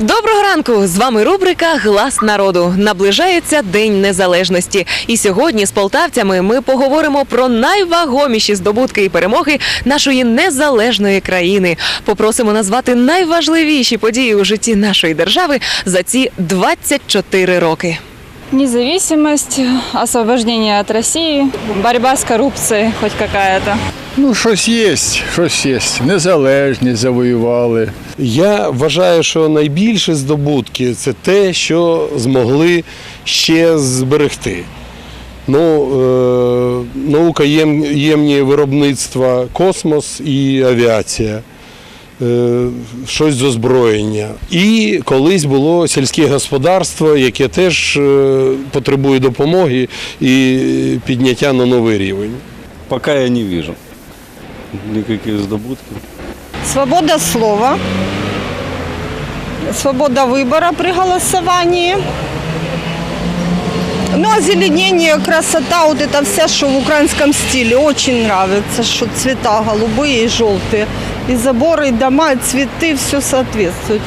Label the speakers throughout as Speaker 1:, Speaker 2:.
Speaker 1: Доброго ранку! З вами рубрика Глас народу. Наближається День Незалежності. І сьогодні з полтавцями ми поговоримо про найвагоміші здобутки і перемоги нашої незалежної країни. Попросимо назвати найважливіші події у житті нашої держави за ці 24 роки.
Speaker 2: Независимость, освобождение от России, борьба с коррупцией хоть какая-то.
Speaker 3: Ну, щось є, щось є. Незалежність завоювали.
Speaker 4: Я вважаю, що найбільші здобутки це те, що змогли ще зберегти. Ну, е, наука єм, ємні виробництва, космос і авіація, е, щось з озброєння. І колись було сільське господарство, яке теж е, потребує допомоги і підняття на новий рівень.
Speaker 5: Пока я не вижу никаких здобутков.
Speaker 6: Свобода слова, свобода выбора при голосовании. Ну, озеленение, красота, вот это вся, что в украинском стиле, очень нравится, что цвета голубые и желтые. И заборы, и дома, и цветы, все соответствует.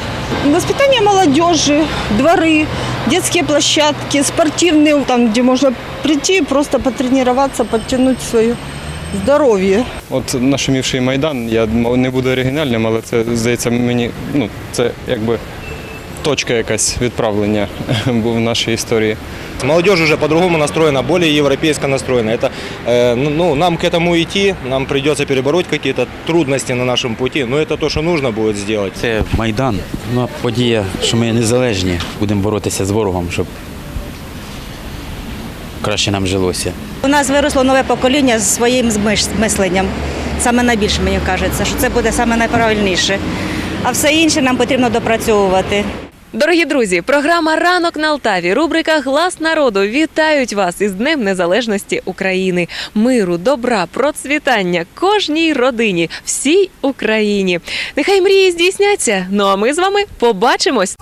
Speaker 6: Воспитание молодежи, дворы, детские площадки, спортивные, там, где можно прийти и просто потренироваться, подтянуть свое здоровье.
Speaker 7: От нашумівший майдан, я м- не буду оригінальним, але це здається мені, ну це якби точка якась відправлення був в нашій історії.
Speaker 8: Молодежь уже по-другому настроена, более европейско настроена. Это, э, ну, ну, нам к этому идти, нам придется перебороть какие-то трудности на нашем пути, но это то, что нужно будет сделать.
Speaker 9: Це Майдан. Ну, подія, що ми незалежні, будемо боротися з ворогом, щоб краще нам жилося.
Speaker 10: У нас виросло нове покоління з своїм мисленням. Саме найбільше мені кажеться, що це буде саме найправильніше. А все інше нам потрібно допрацьовувати.
Speaker 1: Дорогі друзі, програма Ранок на Алтаві, рубрика Глас народу вітають вас із Днем Незалежності України, миру, добра, процвітання кожній родині, всій Україні. Нехай мрії здійсняться. Ну а ми з вами побачимось.